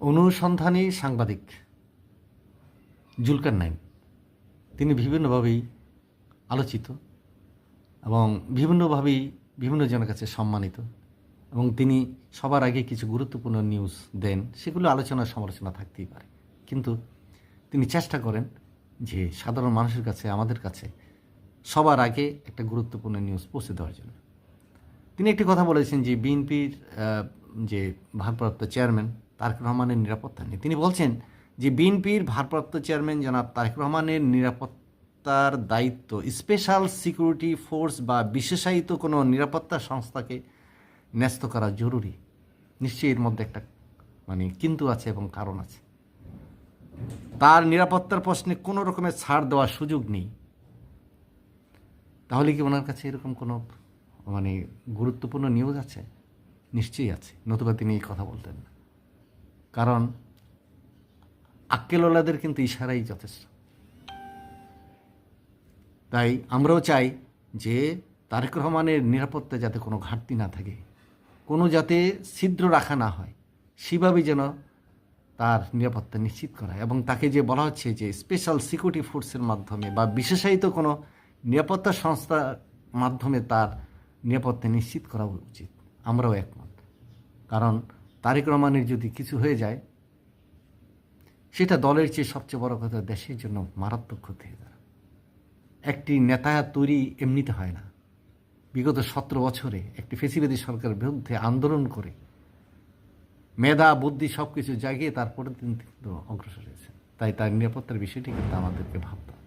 অনুসন্ধানী সাংবাদিক জুলকার নাইন তিনি বিভিন্নভাবেই আলোচিত এবং বিভিন্নভাবেই বিভিন্ন জনের কাছে সম্মানিত এবং তিনি সবার আগে কিছু গুরুত্বপূর্ণ নিউজ দেন, সেগুলো আলোচনা সমালোচনা থাকতেই পারে। কিন্তু তিনি চেষ্টা করেন যে সাধারণ মানুষের কাছে, আমাদের কাছে সবার আগে একটা গুরুত্বপূর্ণ নিউজ পৌঁছে দেওয়ার জন্য। তিনি একটি কথা বলেছেন যে বিএনপির যে ভারপ্রাপ্ত চেয়ারম্যান তারেক রহমানের নিরাপত্তা নিয়ে। তিনি বলছেন যে বিএনপির ভারপ্রাপ্ত চেয়ারম্যান জনাব তারেক রহমানের নিরাপত্তার দায়িত্ব স্পেশাল সিকিউরিটি ফোর্স বা বিশেষায়িত কোনো নিরাপত্তা সংস্থাকে ন্যস্ত করা জরুরি। নিশ্চয়ই এর মধ্যে একটা মানে কিন্তু আছে এবং কারণ আছে। তার নিরাপত্তার প্রশ্নে কোনো রকমের ছাড় দেওয়ার সুযোগ নেই। তাহলে কি ওনার কাছে এরকম কোনো মানে গুরুত্বপূর্ণ নিউজ আছে? নিশ্চয়ই আছে। নতুবা তিনি এই কথা বলতেন না। কারণ আক্কেলওয়ালাদের কিন্তু ইশারাই যথেষ্ট। তাই আমরাও চাই যে তারেক রহমানের নিরাপত্তা যাতে কোনো ঘাটতি না থাকে, কোনো যাতে ছিদ্র রাখা না হয়, সেভাবেই যেন তার নিরাপত্তা নিশ্চিত করা এবং তাকে যে বলা হচ্ছে যে স্পেশাল সিকিউরিটি ফোর্সের মাধ্যমে বা বিশেষায়িত কোনো নিরাপত্তা সংস্থার মাধ্যমে তার নিরাপত্তা নিশ্চিত করা উচিত। আমরাও একমত। কারণ তারেক রহমানের যদি কিছু হয়ে যায়, সেটা দলের চেয়ে সবচেয়ে বড় কথা দেশের জন্য মারাত্মক ক্ষতি হয়ে দাঁড়ায়। একটি নেতা তৈরি এমনিতে হয় না। বিগত সতেরো বছরে একটি ফেসিবাদী সরকারের বিরুদ্ধে আন্দোলন করে মেধা, বুদ্ধি সব কিছু জাগিয়ে তারপরে তিনি কিন্তু অগ্রসর হয়েছেন। তাই তার নিরাপত্তার বিষয়টি কিন্তু আমাদেরকে ভাবতে